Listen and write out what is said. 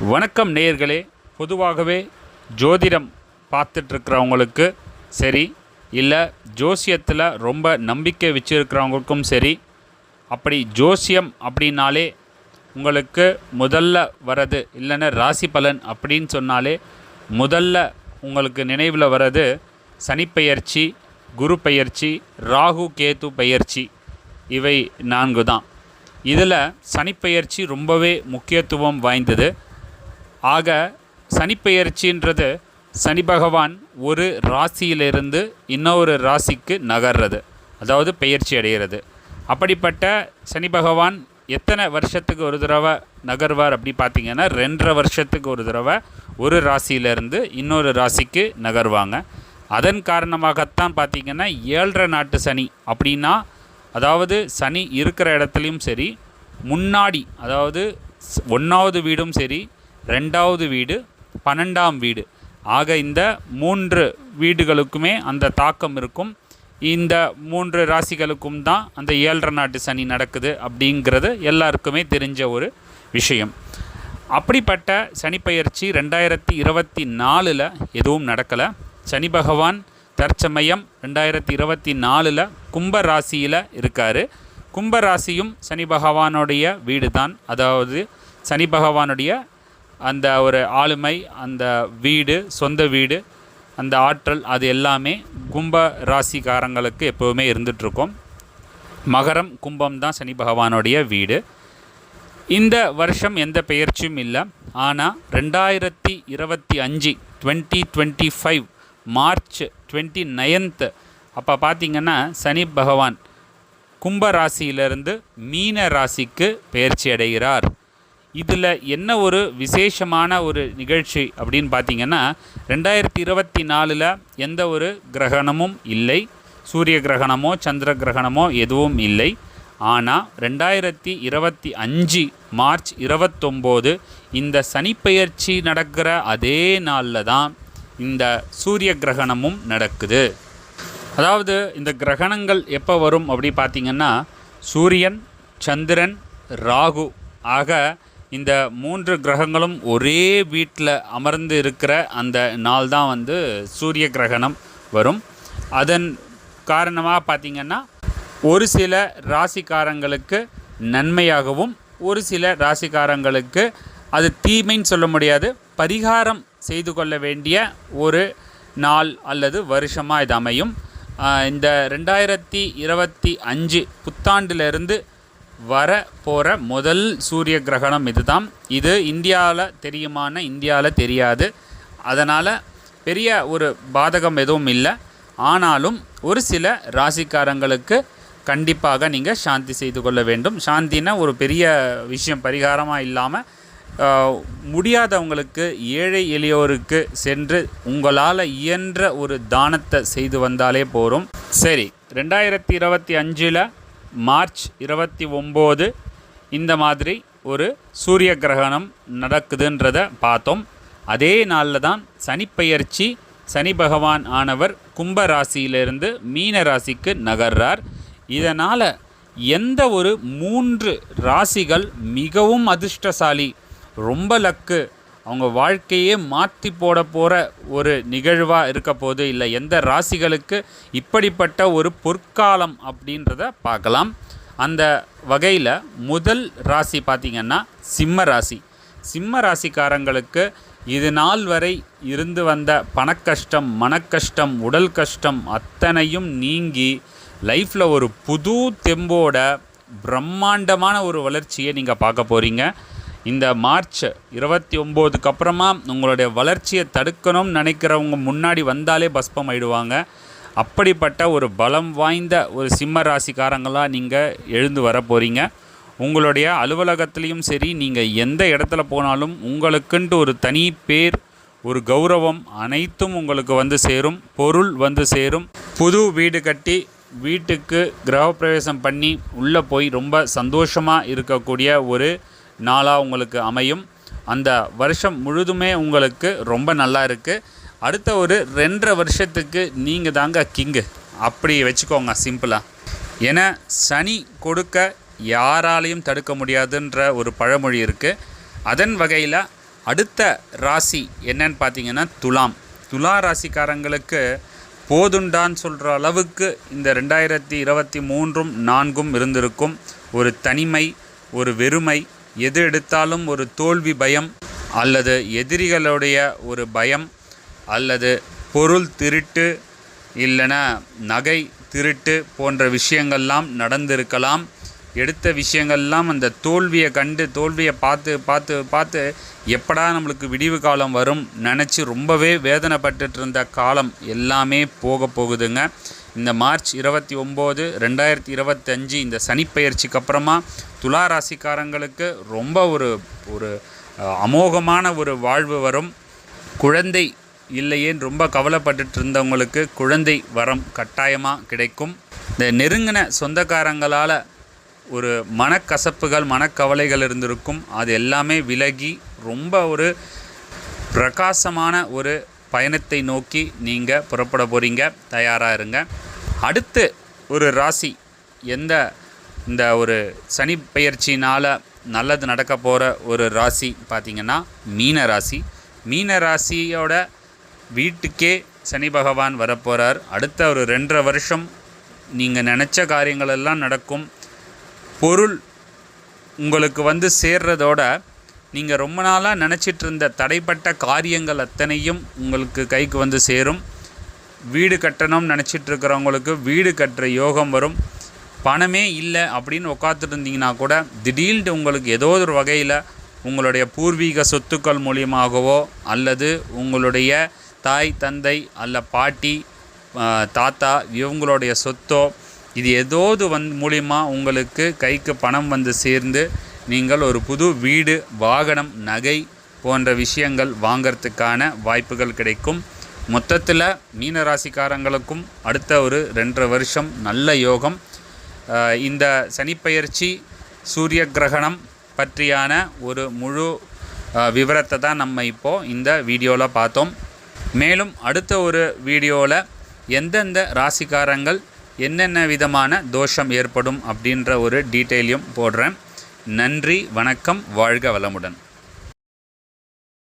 வணக்கம் நேயர்களே. பொதுவாகவே ஜோதிடம் பார்த்துட்ருக்கிறவங்களுக்கு சரி இல்லை ஜோசியத்தில் ரொம்ப நம்பிக்கை வச்சுருக்கிறவங்களுக்கும் சரி அப்படி ஜோசியம் அப்படின்னாலே உங்களுக்கு முதல்ல வரது இல்லைன்னா ராசி பலன் அப்படின்னு சொன்னாலே முதல்ல உங்களுக்கு நினைவில் வர்றது சனிப்பெயர்ச்சி குரு பெயர்ச்சி ராகு கேது பெயர்ச்சி. இவை நான்கு தான் இதில் சனிப்பெயர்ச்சி ரொம்பவே முக்கியத்துவம் வாய்ந்தது. ஆக சனிப்பெயர்ச்சின்றது சனி பகவான் ஒரு ராசியிலிருந்து இன்னொரு ராசிக்கு நகர்றது அதாவது பெயர்ச்சி அடைகிறது. அப்படிப்பட்ட சனி பகவான் எத்தனை வருஷத்துக்கு ஒரு தடவை நகர்வார் அப்படி பார்த்திங்கன்னா ரெண்டரை வருஷத்துக்கு ஒரு தடவை ஒரு ராசியிலிருந்து இன்னொரு ராசிக்கு நகர்வாங்க. அதன் காரணமாகத்தான் பார்த்தீங்கன்னா ஏழரை நாட்டு சனி அப்படின்னா அதாவது சனி இருக்கிற இடத்துலையும் சரி முன்னாடி அதாவது ஒன்றாவது வீடும் சரி ரெண்டாவது வீடு பன்னெண்டாம் வீடு. ஆக இந்த மூன்று வீடுகளுக்குமே அந்த தாக்கம் இருக்கும். இந்த மூன்று ராசிகளுக்கும் தான் அந்த ஏழரை நாட்டு சனி நடக்குது அப்படிங்கிறது எல்லாருக்குமே தெரிஞ்ச ஒரு விஷயம். அப்படிப்பட்ட சனிப்பெயர்ச்சி ரெண்டாயிரத்தி இருபத்தி நாலில் எதுவும் நடக்கலை. சனி பகவான் தற்சமயம் ரெண்டாயிரத்தி இருபத்தி நாலில் கும்ப ராசியில் இருக்கார். கும்ப ராசியும் சனி பகவானுடைய வீடு தான் அதாவது சனி பகவானுடைய அந்த ஒரு ஆளுமை அந்த வீடு சொந்த வீடு அந்த ஆற்றல் அது எல்லாமே கும்ப ராசிக்காரங்களுக்கு எப்போவுமே இருந்துகிட்ருக்கும் மகரம் கும்பம் தான் சனி பகவானுடைய வீடு. இந்த வருஷம் எந்த பெயர்ச்சியும் இல்லை. ஆனால் ரெண்டாயிரத்தி இருபத்தி அஞ்சு twenty twenty five March twenty ninth அப்போ பார்த்தீங்கன்னா சனி பகவான் கும்ப ராசியிலிருந்து மீன ராசிக்கு பெயர்ச்சி அடைகிறார். இதில் என்ன ஒரு விசேஷமான ஒரு நிகழ்ச்சி அப்படின்னு பார்த்தீங்கன்னா ரெண்டாயிரத்தி இருபத்தி நாலில் எந்த ஒரு கிரகணமும் இல்லை. சூரிய கிரகணமோ சந்திர கிரகணமோ எதுவும் இல்லை. ஆனால் ரெண்டாயிரத்தி இருபத்தி அஞ்சு மார்ச் இருபத்தொம்போது இந்த சனிப்பெயர்ச்சி நடக்கிற அதே நாளில் தான் இந்த சூரிய கிரகணமும் நடக்குது. அதாவது இந்த கிரகணங்கள் எப்போ வரும் அப்படி பார்த்தீங்கன்னா சூரியன் சந்திரன் ராகு ஆக இந்த மூன்று கிரகங்களும் ஒரே வீட்டில் அமர்ந்து இருக்கிற அந்த நாள் தான் வந்து சூரிய கிரகணம் வரும். அதன் காரணமாக பார்த்திங்கன்னா ஒரு சில ராசிக்காரங்களுக்கு நன்மையாகவும் ஒரு சில ராசிக்காரங்களுக்கு அது தீமைன்னு சொல்ல முடியாது. பரிகாரம் செய்து கொள்ள வேண்டிய ஒரு நாள் அல்லது வருஷமாக இது அமையும். இந்த ரெண்டாயிரத்தி இருபத்தி அஞ்சு புத்தாண்டிலிருந்து வர போகிற முதல் சூரிய கிரகணம் இதுதான். இது இந்தியாவில் தெரியுமான இந்தியாவில் தெரியாது. அதனால் பெரிய ஒரு பாதகம் எதுவும் இல்லை. ஆனாலும் ஒரு சில ராசிக்காரங்களுக்கு கண்டிப்பாக நீங்கள் சாந்தி செய்து கொள்ள வேண்டும். சாந்தினா ஒரு பெரிய விஷயம் பரிகாரமாக இல்லாமல் முடியாதவங்களுக்கு ஏழை எளியோருக்கு சென்று உங்களால் இயன்ற ஒரு தானத்தை செய்து வந்தாலே போதும் சரி ரெண்டாயிரத்தி இருபத்தி அஞ்சில் மார்ச் இருபத்தி ஒம்பது இந்த மாதிரி ஒரு சூரிய கிரகணம் நடக்குதுன்றத பார்த்தோம். அதே நாளில் தான் சனிப்பெயர்ச்சி சனி பகவான் ஆனவர் கும்ப ராசியிலிருந்து மீன ராசிக்கு நகர்றார். இதனால் எந்த ஒரு மூன்று ராசிகள் மிகவும் அதிர்ஷ்டசாலி ரொம்ப லக்கு அவங்க வாழ்க்கையே மாற்றி போட போகிற ஒரு நிகழ்வாக இருக்க போது இல்லை எந்த ராசிகளுக்கு இப்படிப்பட்ட ஒரு பொற்காலம் அப்படின்றத பார்க்கலாம். அந்த வகையில் முதல் ராசி பார்த்திங்கன்னா சிம்ம ராசி. சிம்ம ராசிக்காரங்களுக்கு இது நாள் வரை இருந்து வந்த பணக்கஷ்டம் மனக்கஷ்டம் உடல் கஷ்டம் அத்தனையும் நீங்கி லைஃப்பில் ஒரு புது தெம்போட பிரம்மாண்டமான ஒரு வளர்ச்சியை நீங்கள் பார்க்க போகிறீங்க இந்த மார்ச் இருபத்தி ஒம்போதுக்கு அப்புறமா உங்களுடைய வளர்ச்சியை தடுக்கணும்னு நினைக்கிறவங்க முன்னாடி வந்தாலே பஸ்பம் ஆயிடுவாங்க அப்படிப்பட்ட ஒரு பலம் வாய்ந்த ஒரு சிம்ம ராசிக்காரங்களாக நீங்கள் எழுந்து வர போகிறீங்க உங்களுடைய அலுவலகத்துலேயும் சரி நீங்கள் எந்த இடத்துல போனாலும் உங்களுக்குன்ட்டு ஒரு தனி பேர் ஒரு கௌரவம் அனைத்தும் உங்களுக்கு வந்து சேரும் பொருள் வந்து சேரும். புது வீடு கட்டி வீட்டுக்கு கிரகப்பிரவேசம் பண்ணி உள்ளே போய் ரொம்ப சந்தோஷமாக இருக்கக்கூடிய ஒரு நாளாக உங்களுக்கு அமையும். அந்த வருஷம் முழுதுமே உங்களுக்கு ரொம்ப நல்லா இருக்குது அடுத்த ஒரு ரெண்டரை வருஷத்துக்கு நீங்கள் தாங்க கிங்கு அப்படி வச்சுக்கோங்க சிம்பிளாக ஏன்னா சனி கொடுக்க யாராலையும் தடுக்க முடியாதுன்ற ஒரு பழமொழி இருக்குது அதன் வகையில் அடுத்த ராசி என்னன்னு பார்த்தீங்கன்னா துலாம். துலா ராசிக்காரங்களுக்கு போதுண்டான்னு சொல்கிற அளவுக்கு இந்த ரெண்டாயிரத்தி இருபத்தி மூன்றும் நான்கும் இருந்திருக்கும். ஒரு தனிமை ஒரு வெறுமை எது எடுத்தாலும் ஒரு தோல்வி பயம் அல்லது எதிரிகளுடைய ஒரு பயம் அல்லது பொருள் திருட்டு இல்லைன்னா நகை திருட்டு போன்ற விஷயங்கள்லாம் நடந்திருக்கலாம். எடுத்த விஷயங்கள்லாம் அந்த தோல்வியை கண்டு தோல்வியை பார்த்து பார்த்து பார்த்து எப்படா நம்மளுக்கு விடிவு காலம் வரும்? நினச்சி ரொம்பவே வேதனைப்பட்டுட்டு இருந்த காலம் எல்லாமே போக போகுதுங்க. இந்த மார்ச் இருபத்தி ஒம்பது ரெண்டாயிரத்தி இருபத்தஞ்சு இந்த சனிப்பெயர்ச்சிக்கு அப்புறமா துலா ராசிக்காரங்களுக்கு ரொம்ப ஒரு ஒரு அமோகமான ஒரு வாழ்வு வரும். குழந்தை இல்லையேன்னு ரொம்ப கவலைப்பட்டுட்டு இருந்தவங்களுக்கு குழந்தை வரம் கட்டாயமாக கிடைக்கும். இந்த நெருங்கின சொந்தக்காரங்களால் ஒரு மனக்கசப்புகள் மனக்கவலைகள் இருந்திருக்கும். அது எல்லாமே விலகி ரொம்ப ஒரு பிரகாசமான ஒரு பயணத்தை நோக்கி நீங்கள் புறப்பட போகிறீங்க தயாராக இருங்க. அடுத்து ஒரு ராசி எந்த இந்த ஒரு சனி பயிற்சினால் நல்லது நடக்க போகிற ஒரு ராசி பார்த்திங்கன்னா மீன ராசி. மீன ராசியோட வீட்டுக்கே சனி பகவான் வரப்போகிறார் அடுத்த ஒரு ரெண்டரை வருஷம் நீங்கள் நினச்ச காரியங்கள் எல்லாம் நடக்கும். பொருள் உங்களுக்கு வந்து சேர்றதோட நீங்கள் ரொம்ப நாளாக நினச்சிட்டு இருந்த தடைப்பட்ட காரியங்கள் அத்தனையும் உங்களுக்கு கைக்கு வந்து சேரும். வீடு கட்டணும்னு நினச்சிட்டு இருக்கிறவங்களுக்கு வீடு கட்டுற யோகம் வரும். பணமே இல்லை அப்படின்னு உட்காந்துட்டு இருந்தீங்கன்னா கூட திடீர்னு உங்களுக்கு ஏதோ ஒரு வகையில் உங்களுடைய பூர்வீக சொத்துக்கள் மூலியமாகவோ அல்லது உங்களுடைய தாய் தந்தை அல்ல பாட்டி தாத்தா இவங்களுடைய சொத்தோ இது ஏதோது வந் மூலிமா உங்களுக்கு கைக்கு பணம் வந்து சேர்ந்து நீங்கள் ஒரு புது வீடு வாகனம் நகை போன்ற விஷயங்கள் வாங்கிறதுக்கான வாய்ப்புகள் கிடைக்கும். மொத்தத்தில் மீன ராசிக்காரங்களுக்கும் அடுத்த ஒரு ரெண்டரை வருஷம் நல்ல யோகம். இந்த சனிப்பெயர்ச்சி சூரிய கிரகணம் பற்றியான ஒரு முழு விவரத்தை தான் நம்ம இப்போது இந்த வீடியோவில் பார்த்தோம். மேலும் அடுத்த ஒரு வீடியோவில் எந்தெந்த ராசிக்காரங்கள் என்னென்ன விதமான தோஷம் ஏற்படும் அப்படின்ற ஒரு டீட்டெயிலையும் போடுறேன். நன்றி வணக்கம் வாழ்க வளமுடன்.